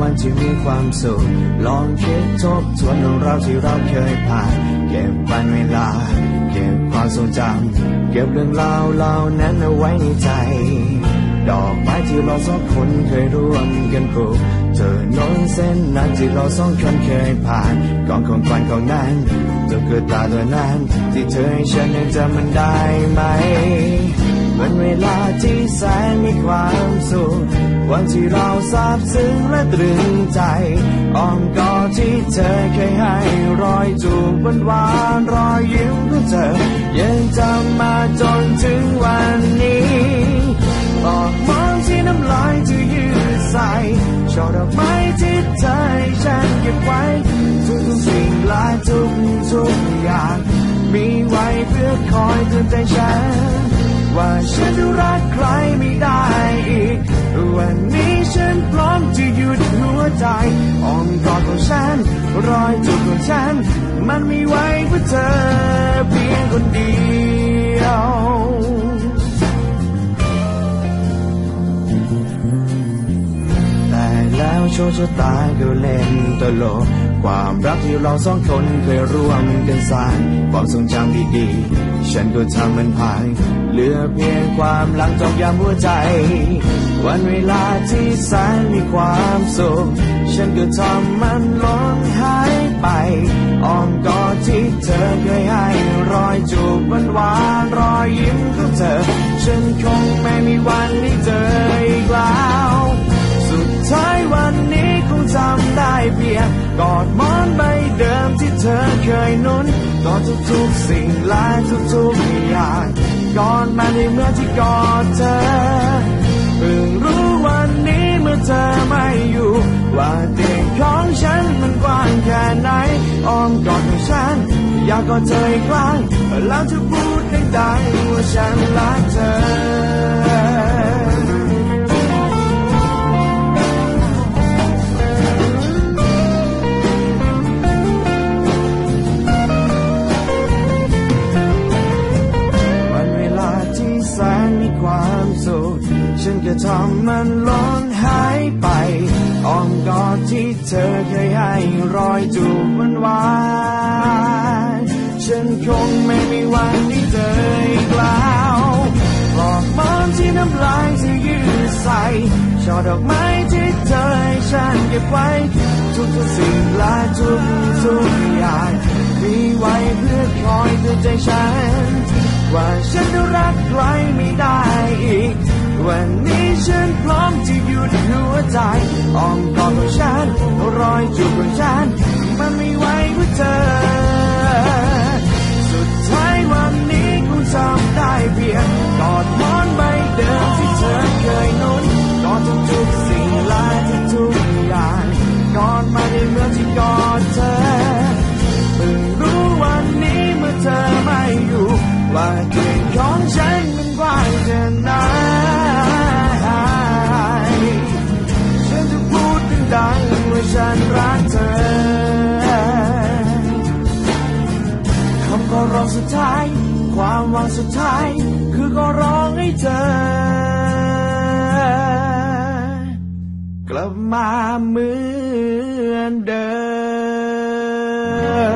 วันที่มีความสุข ลองคิดทบทวนเรื่องราวที่เราเคยผ่าน เก็บวันเวลา เก็บความทรงจำเก็บเรื่องราวเหล่านั้นเอาไว้ในใจ ดอกไม้ที่เราสองคนเคยร่วมกันปลูกเธอนนเส้นนั้นที่เราสองคนเคยผ่านก่อนของวันของนั้นจะเกิดตาตัวนั้นที่เธอให้ฉันยังจำมันได้ไหมวันเวลาที่แสนมีความสุข วันที่เราซาบซึ้งและตรึงใจอ้อมกอดที่เธอเคยให้รอยจูบวันวานรอยยิ้มของเธอ ยังจำมาจนถึงวันนี้ปอกมองที่น้ำลายที่ยืดใส่ช่อดอกไม้ที่เธอให้ฉันเก็บไว้ ทุกทุกสิ่งและทุกทุกอย่าง มีไว้เพื่อคอยเตือนใจฉัน ว่าฉันจะรักใครไม่ได้อีก วันนี้ฉันพร้อมจะหยุดหัวใจอ้อมกอดของฉันรอยจูบของฉัน มันมีไว้เพื่อเธอเพียงคนเดียว โชคชะตาก็เล่นตลก ความรักที่เราสองคนเคยร่วมกันสร้างความทรงจำดีๆ ฉันก็ทำมันผ่านเหลือเพียงความหลังจอกย้ำหัวใจ วันเวลาที่แสนมีความสุข ฉันก็ทำมันล้นหายไปอ้อมกอดที่เธอเคยให้รอยจูบหวานหวานรอยยิ้มของเธอ ฉันคงไม่มีวันได้เจออีกแล้ว นุนกอดทุกๆสิ่งและทุกๆอย่างกอดมาในเมื่อที่กอดเธอเพิ่งรู้วันนี้เมื่อเธอไม่อยู่ ว่าเตียงของฉันมันกว้างแค่ไหนอ้อมกอดของฉัน อยากกอดเธออีกครั้งแล้วจะพูดไดังๆว่าฉันรักเธอ ทำมันล้นหายไปอ้อมกอดที่เธอเคยให้รอยจูบมันหวานฉันคงไม่มีวันได้เจออีกแล้วปลอกหมอนที่น้ำลายที่ยืดใส่ช่อดอกไม้ที่เธอให้ฉันเก็บไว้ ทุกทุกสิ่งและทุกทุกอย่างมีไว้เพื่อคอยเตือนใจฉัน ว่าฉันจะรักใครไม่ได้อีก ใจอ้อมกอดของฉันรอยจูบของฉัน มันไม่ไหวเพื่อเธอ สุดท้ายวันนี้คงจำได้เพียงกอดมอนใบเดิมที่เธอเคยนุ่นกอดทุกๆสิ่งและทุกๆอย่างกอดมาในเมื่อที่กอดเธอเพิ่งรู้วันนี้เมื่อเธอไม่อยู่ว่า ฉันรักเธอคำก็ร้องสุดท้าย ความหวังสุดท้าย คือก็ร้องให้เธอ กลับมาเหมือนเดิม